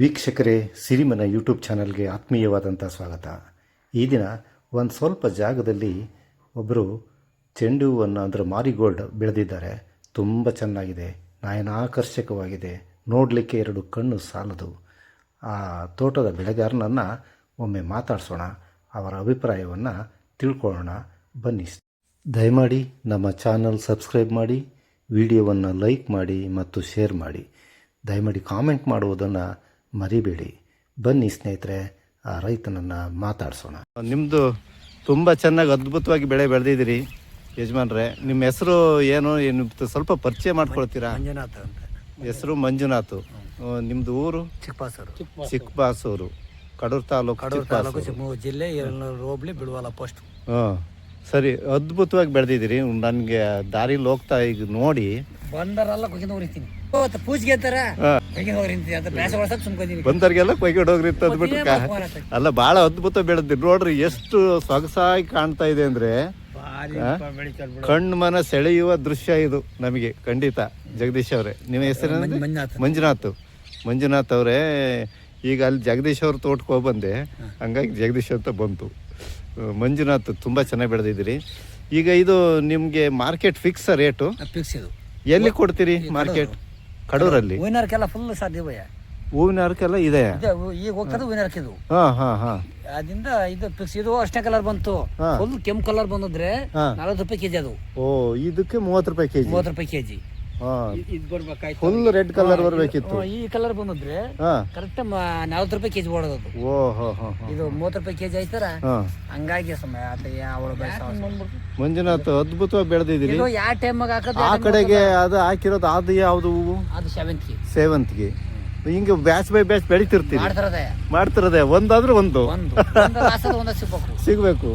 ವೀಕ್ಷಕರೇ, ಸಿರಿಮನ ಯೂಟ್ಯೂಬ್ ಚಾನಲ್ಗೆ ಆತ್ಮೀಯವಾದಂಥ ಸ್ವಾಗತ. ಈ ದಿನ ಒಂದು ಸ್ವಲ್ಪ ಜಾಗದಲ್ಲಿ ಒಬ್ಬರು ಚೆಂಡು ಹೂವನ್ನು ಅಂದರೆ ಮಾರಿಗೋಲ್ಡ್ ಬೆಳೆದಿದ್ದಾರೆ. ತುಂಬ ಚೆನ್ನಾಗಿದೆ, ನಯನಾಕರ್ಷಕವಾಗಿದೆ. ನೋಡಲಿಕ್ಕೆ ಎರಡು ಕಣ್ಣು ಸಾಲದು. ಆ ತೋಟದ ಬೆಳೆಗಾರನನ್ನು ಒಮ್ಮೆ ಮಾತಾಡಿಸೋಣ, ಅವರ ಅಭಿಪ್ರಾಯವನ್ನು ತಿಳ್ಕೊಳ್ಳೋಣ. ಬನ್ನಿ. ದಯಮಾಡಿ ನಮ್ಮ ಚಾನಲ್ ಸಬ್ಸ್ಕ್ರೈಬ್ ಮಾಡಿ, ವಿಡಿಯೋವನ್ನು ಲೈಕ್ ಮಾಡಿ ಮತ್ತು ಶೇರ್ ಮಾಡಿ. ದಯಮಾಡಿ ಕಾಮೆಂಟ್ ಮಾಡುವುದನ್ನು ಮರಿಬೇಡಿ. ಬನ್ನಿ ಸ್ನೇಹಿತರೆ ಆ ರೈತನನ್ನು ಮಾತಾಡಿಸೋಣ. ನಿಮ್ಮದು ತುಂಬ ಚೆನ್ನಾಗಿ ಅದ್ಭುತವಾಗಿ ಬೆಳೆ ಬೆಳೆದಿದ್ದೀರಿ ಯಜಮಾನ್ರೆ. ನಿಮ್ಮ ಹೆಸರು ಏನು? ಏನು ಸ್ವಲ್ಪ ಪರಿಚಯ ಮಾಡ್ಕೊಳ್ತೀರಾ? ಮಂಜುನಾಥ್ ಅಂತ. ಹೆಸರು ಮಂಜುನಾಥ್. ನಿಮ್ಮದು ಊರು? ಚಿಕ್ಕಬಾಸೂರು. ಚಿಕ್ಕಬಾಸೂರು. ಕಡೂರು ತಾಲೂಕು ಕಡೂರು ತಾಲೂಕು ಜಿಲ್ಲೆ ಎರಡ್ನೂರು ಹೋಬ್ಳಿ ಬಿಡುವಲ್ಲ ಪೋಸ್ಟ್. ಹಾಂ ಸರಿ ಅದ್ಭುತವಾಗಿ ಬೆಳೆದಿದ್ದೀರಿ. ನನಗೆ ದಾರಿಲಿ ಹೋಗ್ತಾ ಈಗ ನೋಡಿ. ಬಂದರಲ್ಲ ಕೊಗಿಂದ ಉರಿತೀನಿ ಇವತ್ತು ಪೂಜೆಗೆ ಅಂತಾರ? ಬಂದವ್ರಿಗೆಲ್ಲ ಕೊಯ್ಕೊಂಡು ಹೋಗ್ರಿ ಅಂತ ಅಂದ್ಬಿಟ್ಟು ಕಾ- ಅಲ್ಲ ಬಹಳ ಅದ್ಭುತ ಬೆಳೆದಿರಿ ನೋಡ್ರಿ ಎಷ್ಟು ಸೊಗಸಾಗಿ ಕಾಣ್ತಾ ಇದೆ ಅಂದ್ರೆ ಕಣ್ಮನ ಕಣ್ಣು ಮನ ಸೆಳೆಯುವ ದೃಶ್ಯ ಇದು ನಮಗೆ ಖಂಡಿತ. ಜಗದೀಶ್ ಅವರೇ ನಿಮ್ಮ ಹೆಸರು ಮಂಜುನಾಥ್. ಮಂಜುನಾಥ್. ಮಂಜುನಾಥ್ ಅವರೇ ಈಗ ಅಲ್ಲಿ ಜಗದೀಶ್ ಅವ್ರ ತೋಟಕ್ಕೆ ಹೋಗ್ಬಂದೆ ಹಂಗಾಗಿ ಜಗದೀಶ್ ಅಂತ ಬಂತು. ಅಹ್, ಮಂಜುನಾಥ್ ತುಂಬ ಚೆನ್ನಾಗಿ ಬೆಳೆದಿದ್ದೀರಿ. ಈಗ ಇದು ನಿಮಗೆ ಮಾರ್ಕೆಟ್ ಫಿಕ್ಸ್ ರೇಟು ಫಿಕ್ಸ್ ಇದು. ಎಲ್ಲಿ ಕೊಡ್ತೀರಿ ಮಾರ್ಕೆಟ್? ಕಡೂರಲ್ಲಿ? ಹೂವಿನರ್ಕೆಲ್ಲ ಫುಲ್ ಸಾಧ್ಯ ಭಯ ಹೂವಿನ ಹರಕೆಲ್ಲ ಇದೆ ಇದು ಈಗ ಹೋಗ್ತದೆ ಹೂವಿನರ್ಕೆ ಇದು. ಹಾ ಹಾಂ ಹಾಂ. ಅದಿಂದ ಇದು ಫಿಕ್ಸ್ ಇದು ಅಷ್ಟೇ ಕಲರ್ ಬಂತು. ಹಾ. ಫುಲ್ ಕೆಂಪು ಕಲರ್ ಬಂದಿದ್ರೆ ಹಾ. ನಲ್ವತ್ತು ರೂಪಾಯಿ ಕೆಜಿ ಅದು. ಓ ಇದಕ್ಕೆ ಮೂವತ್ತು ರೂಪಾಯಿ ಕೆಜಿ. ಮೂವತ್ತು ರೂಪಾಯಿ ಕೆಜಿ. ಇದು ಬರ್ಬೇಕಾಯ್ತು. ಫುಲ್ ರೆಡ್ ಕಲರ್ ಬರಬೇಕಿತ್ತು. ಈ ಕಲರ್ ಬಂದಿದ್ರೆ. ಹಾಂ. ಕರೆಕ್ಟ್ ನಲ್ವತ್ತು ರೂಪಾಯಿ ಕೆಜಿ ಓಡೋದು ಅದು. ಓ ಹೋ ಹೋ ಹೋ. ಇದು ಮೂವತ್ತು ರೂಪಾಯಿ ಕೆಜಿ ಆಯ್ತಾರ? ಹಾಂ. ಹಂಗಾಗಿ ಸಮಯ ಮಂಜುನಾಥ್ ಅದ್ಭುತವಾಗಿ ಬೆಳೆದಿದ್ದೀರಿ. ಇದು ಯಾವ ಟೈಮಾಗ ಹಾಕೋದು ಆ ಕಡೆಗೆ ಅದು ಹಾಕಿರೋದು ಅದು ಯಾವುದು ಹೂವು? ಅದು ಸೆವೆಂತ್ಗೆ ಸೇವಂತಿಗೆ ಹಿಂಗೆ ಬ್ಯಾಚ್ ಬೈ ಬ್ಯಾಚ್ ಬೆಳಿತಿರ್ತೀವಿ ಮಾಡ್ತಿರದೆ. ಮಾಡ್ತಿರೋದೆ. ಒಂದಾದ್ರೆ ಒಂದು. ಸಿಗ್ಬೇಕು.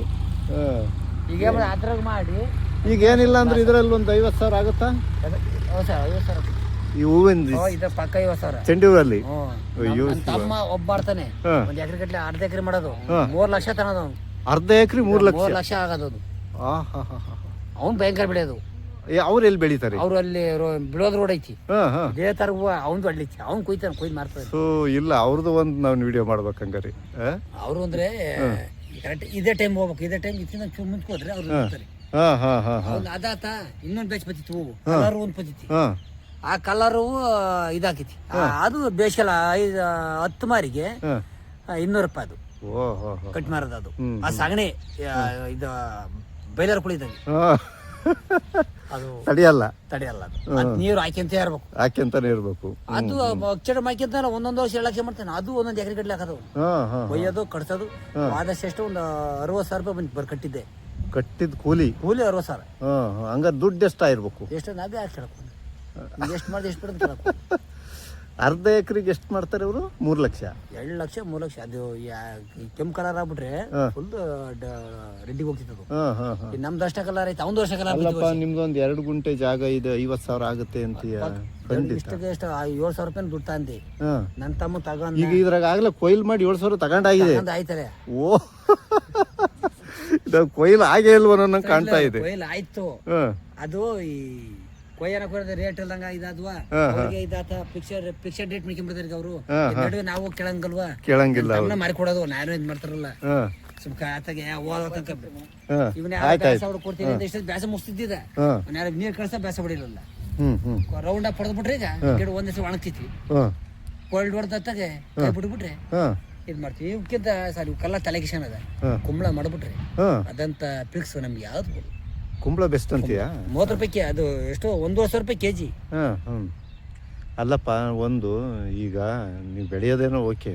ಈಗ ಅದ್ರಾಗ ಮಾಡಿ. ಈಗ ಏನಿಲ್ಲ ಅಂದ್ರೆ ಇದ್ರಲ್ಲಿ ಒಂದು ಐವತ್ತು ಸಾವಿರ ಆಗುತ್ತಾ? ಅದು ಐವತ್ತು ಸಾವಿರ ಈ ಓ ಇದ್ರ ಪಕ್ಕ ಐವತ್ತು ಸಾವಿರ. ಚೆಂಡು ಹೂವಲ್ಲಿ? ಅಯ್ಯೋ ತಮ್ಮ ಒಬ್ಬ ಆಡ್ತಾನೆ ಹಾ. ಒಂದ್ ಎಕರೆ ಗಟ್ಲೆ ಅರ್ಧ ಎಕರೆ ಮಾಡೋದು. ಹಾ. ಮೂರ್ ಲಕ್ಷ ತನದು ಅವ್ನು. ಅರ್ಧ ಎಕರೆ ಮೂರು ಲಕ್ಷ ಮೂರ್ ಲಕ್ಷ? ಆಗೋದು ಅದು. ಅವ್ನು ಭಯಂಕರ ಬೆಳೆಯೋದು. ಅವ್ರು ಎಲ್ಲಿ ಬೆಳಿತಾರೆ? ಅವ್ರು ಅಲ್ಲಿ ರೋ- ಬಿಡೋದ್ ರೋಡ್ ಐತಿ. ಹಾ ಹಾ. ಇದೇ ತರ ಹೂವ ಅವ್ನ್ ಅಡ್ಲಿಕ್ಕೆ. ಅವ್ನ್ ಕುಯ್ತಾನೆ ಕುಯ್ದು ಮಾರ್ತಾನೆ. ಸೊ ಇಲ್ಲ ಅವ್ರದ್ದು ಒಂದು ನಾವು ವಿಡಿಯೋ ಮಾಡ್ಬೇಕು ಹಂಗಾರೆ ಆ? ಅವರು ಅಂದ್ರೆ ಕರೆಕ್ಟ್ ಇದೇ ಟೈಮ್ ಹೋಗ್ಬೇಕು. ಇದೇ ಟೈಮ್ ಇತ್ತಿನ ಚೂ ಮುಂಚೆ ಹೋದ್ರೆ ಅವ್ರು ಇರ್ತಾರೆ. ಹಾ ಹಾ ಹಾ ಹಾ. ಒಂದು ಅದಾತ ಇನ್ನೊಂದ್ ಬೆಚ್ ಬತ್ತಿತ್ತು ಹೂವು. ಕಲರ್ ಒಂದ್ ಬತ್ತಿತ್ತು. ಹಾ. ಆ ಕಲರು ಇದಾಕೈತಿ. ಅದು ಬೇಷಲ್ಲ ಐದು ಹತ್ತು ಮಾರಿಗೆ ಹಾ. ಇನ್ನೂರು ರೂಪಾಯಿ ಅದು. ಓ ಹೋ ಹೋ ಕಟ್ ಮಾರದ ಅದು. ಹ್ಮ್, ಆ ಸಗಣಿ ಆ, ಇದು ಬೈಲರ್ ಕುಳಿದಂಗೆ ಹಾ. ಅದು ತಡಿಯಲ್ಲ. ತಡೆಯಲ್ಲ ಅದು. ಅದ್ ನೀರು ಹಾಕ್ಯಂತ ಇರ್ಬೇಕು. ಯಾಕೆಂತಾನೆ ಇರ್ಬೇಕು. ಅದು ಅಕ್ಷರ ಹಾಕ್ಯಂತ ಒಂದೊಂದು ವರ್ಷ ಏಳು ಲಕ್ಷ ಮಾಡ್ತಾನೆ. ಅದು ಒಂದೊಂದು ಎಕರೆ ಗಡ್ಲೆ ಹಾಕೋದು. ಹಾ ಹಾ ಒಯ್ಯೋದು ಕಟ್ಸೋದು. ಆದಷ್ಟು ಎಷ್ಟು ಒಂದು ಅರವತ್ತು ಸಾವಿರ ರೂಪಾಯಿ ಬಂದು ಬರ್ ಕಟ್ಟಿದ್ದೆ ಕಟ್ಟಿದ ಕೂಲಿ. ಕೂಲಿ ಅರವತ್ತು ಸಾವಿರ ಹಾ ಹಂಗ ದುಡ್ಡು ಎಷ್ಟಾಗಿರ್ಬೇಕು? ಎಷ್ಟು ನಾವೇ ಯಾಕೆ ಕೇಳಕ್ಕೆ ಎಷ್ಟು ಮಾಡಿದೆ ಎಷ್ಟು ಬಿಡೋದು ಕೇಳಕ್ಕೆ ಅರ್ಧ ಎಕರೆಗೆ ಎಷ್ಟು ಮಾಡ್ತಾರೆ ಅವರು ಮೂರು ಲಕ್ಷ. ಎರಡು ಲಕ್ಷ ಮೂರು ಲಕ್ಷ. ಅದು ಕೆಂಪು ಕಲರ್ ಆಗ್ಬಿಟ್ರೆ ಫುಲ್ ರೆಡ್ಡಿಗೆ ಹೋಗ್ತಿತ್ತು ನಮ್ದು ಅಷ್ಟ ಕಲರ್ ಐತೆ ಒಂದು ವರ್ಷ ಕಲರ್ ಅಲ್ಲಪ್ಪ ನಿಮ್ದೊಂದು ಎರಡು ಗುಂಟೆ ಜಾಗ ಇದೆ ಐವತ್ತು ಸಾವಿರ ಆಗುತ್ತೆ ಅಂತ ಇಷ್ಟಕ್ಕೆ ಎಷ್ಟು ಏಳು ಸಾವಿರ ರೂಪಾಯಿ ದುಡ್ಡು ತಂದೆ. ನನ್ನ ತಮ್ಮ ತಗೊಂಡ್ ಈಗ ಇದ್ರಾಗ ಆಗ್ಲೇ ಕೊಯ್ಲು ಮಾಡಿ ಏಳು ಸಾವಿರ ತಗೊಂಡಾಗಿದೆ. ತಗೊಂಡ್ ಆಯ್ತಾರೆ. ಓ. ಕೊಯ್ಲು ಆಗೇ ಇಲ್ವ ಅನ್ನೋ ಕಾಣ್ತಾ ಇದೆ. ಕೊಯ್ಲು ಆಯ್ತು. ಅದು ಈ ಕೊಯ್ಯನ ಕೊಯ್ದ ರೇಟ್ ಇಲ್ದಂಗ ಇದಾದ್ವಾ? ಅವ್ರಿಗೆ ಇದಾತ ಪಿಕ್ಚರ್ ಪಿಕ್ಚರ್ ಡೇಟ್ ಮಾಡ್ಕೊಂಡ್ಬಿಡ್ತಾರೆ ಅವರು. ನಡುವೆ ನಾವು ಕೇಳಂಗಲ್ವಾ? ಕೇಳಂಗಿಲ್ಲ ಅವ್ರನ್ನ ಮಾರಿ ಕೊಡೋದು ನಾನು ಇದು ಮಾಡ್ತಾರಲ್ಲ. ಸುಮ್ಕ ಆತಾಗೆ ಓದೋ ಇವನೇ ಬ್ಯಾಸ ಕೊಡ್ತೀನಿ ಅಂತ ಇಷ್ಟ ಬ್ಯಾಸ ಮುಗಿಸ್ತಿದ್ದ ಯಾರು ನೀರ್ ಕಳ್ಸ ಬ್ಯಾಸ ಹ್ಮ್ ರೌಂಡ್ ಅಪ್ ಹೊಡೆದ್ ಬಿಟ್ರೆ ಈಗ ಗಿಡ ಒಂದ್ ದಿವಸ ಒಣಗ್ತಿತ್ತು ಕೋಲ್ಡ್ ಹೊಡೆದಾಗೆ ಕೈ ಬಿಟ್ಬಿಟ್ರೆ ಇದ್ ಮಾಡ್ತೀವಿ. ಇವಕ್ಕಿಂತ ಸರ್ ಇವಕ್ಕೆಲ್ಲ ತಲೆ ಕಿಶನ್ ಅದ. ಹಾ. ಕುಂಬಳ ಮಾಡ್ಬಿಟ್ರಿ ಹಾ. ಅದಂತ ಫಿಕ್ಸ್ ನಮ್ಗೆ ಯಾವ್ದು ಕುಂಬಳ ಬೆಸ್ಟ್ ಅಂತೀಯಾ? ಮೂವತ್ತು ರೂಪಾಯಿ ಕೆ ಅದು ಎಷ್ಟು ಒಂದೂವರೆ ಸಾವಿರ ರೂಪಾಯಿ ಕೆಜಿ. ಹಾಂ ಹ್ಮ್. ಅಲ್ಲಪ್ಪ ಒಂದು ಈಗ ನೀವು ಬೆಳೆಯೋದೇನೋ ಓಕೆ.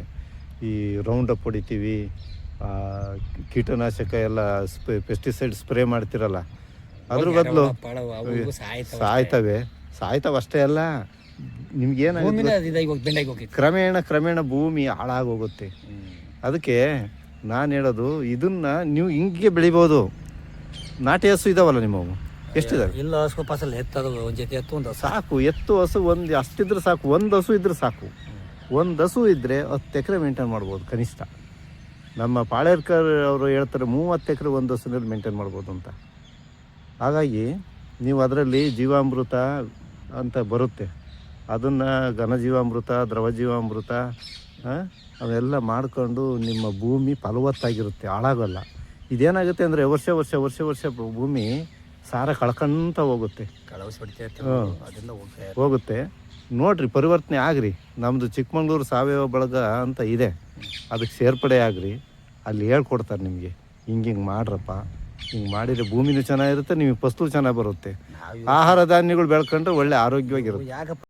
ಈ ರೌಂಡ್ ಅಪ್ ಹೊಡಿತೀವಿ ಆ, ಕೀಟನಾಶಕ ಎಲ್ಲ ಸ್ಪ್ರೇ ಪೆಸ್ಟಿಸೈಡ್ ಸ್ಪ್ರೇ ಮಾಡ್ತಿರಲ್ಲ ಅದ್ರ ಬದಲು ಪಾಳವ ಅವು ಸಾಯ್ತಾವ ಸಾಯ್ತವೆ. ಸಾಯ್ತವೆ ಅಷ್ಟೇ ಅಲ್ಲ. ಹೋಗಿತ್ತು. ಕ್ರಮೇಣ ಕ್ರಮೇಣ ಭೂಮಿ ಹಾಳಾಗೋಗುತ್ತೆ. ಅದಕ್ಕೆ ನಾನು ಹೇಳೋದು ಇದನ್ನ ನೀವು ಹಿಂಗೆ ಬೆಳಿಬೋದು. ನಾಟಿ ಹಸು ಇದಾವಲ್ಲ ನಿಮ್ಮವು? ಎಷ್ಟಿದಾವೆ? ಇಲ್ಲ ಹಸು ಫಸಲ್ ಎತ್ತದು ಒಂದು ಜೊತೆ ಎತ್ತು ಒಂದು ಸಾಕು ಎತ್ತು ಹಸು ಒಂದು ಅಷ್ಟಿದ್ರೆ ಸಾಕು ಒಂದು ಹಸು ಇದ್ರೆ ಸಾಕು. ಒಂದು ಹಸು ಇದ್ದರೆ ಹತ್ತು ಎಕರೆ ಮೇಂಟೈನ್ ಮಾಡ್ಬೋದು ಕನಿಷ್ಠ. ನಮ್ಮ ಪಾಳೇರ್ಕರ್ ಅವರು ಹೇಳ್ತಾರೆ ಮೂವತ್ತು ಎಕರೆ ಒಂದು ಹಸುನಲ್ಲಿ ಮೇಂಟೈನ್ ಮಾಡ್ಬೋದು ಅಂತ. ಹಾಗಾಗಿ ನೀವು ಅದರಲ್ಲಿ ಜೀವಾಮೃತ ಅಂತ ಬರುತ್ತೆ. ಅದನ್ನು ಘನಜೀವಾಮೃತ ದ್ರವಜೀವಾಮೃತ ಜೀವಾಮೃತ ಅವೆಲ್ಲ ಮಾಡ್ಕೊಂಡು ನಿಮ್ಮ ಭೂಮಿ ಫಲವತ್ತಾಗಿರುತ್ತೆ ಹಾಳಾಗಲ್ಲ. ಇದೇನಾಗುತ್ತೆ ಅಂದರೆ ವರ್ಷ ವರ್ಷ ವರ್ಷ ವರ್ಷ ಭೂಮಿ ಸಾರ ಕಳ್ಕೊಂತ ಹೋಗುತ್ತೆ. ಹೋಗುತ್ತೆ. ನೋಡಿರಿ ಪರಿವರ್ತನೆ ಆಗ್ರಿ. ನಮ್ಮದು ಚಿಕ್ಕಮಂಗ್ಳೂರು ಸಾವಯವ ಬಳಗ ಅಂತ ಇದೆ. ಅದಕ್ಕೆ ಸೇರ್ಪಡೆ ಆಗ್ರಿ. ಅಲ್ಲಿ ಹೇಳ್ಕೊಡ್ತಾರೆ ನಿಮಗೆ ಹಿಂಗೆ ಹಿಂಗೆ ಮಾಡ್ರಪ್ಪ. ಹಿಂಗೆ ಮಾಡಿದರೆ ಭೂಮಿನೂ ಚೆನ್ನಾಗಿರುತ್ತೆ ನಿಮಗೆ ಫಸ್ಲು ಚೆನ್ನಾಗಿ ಬರುತ್ತೆ. ಆಹಾರ ಧಾನ್ಯಗಳು ಬೆಳ್ಕೊಂಡ್ರೆ ಒಳ್ಳೆ ಆರೋಗ್ಯವಾಗಿರುತ್ತೆ. ಯಾಕಪ್ಪ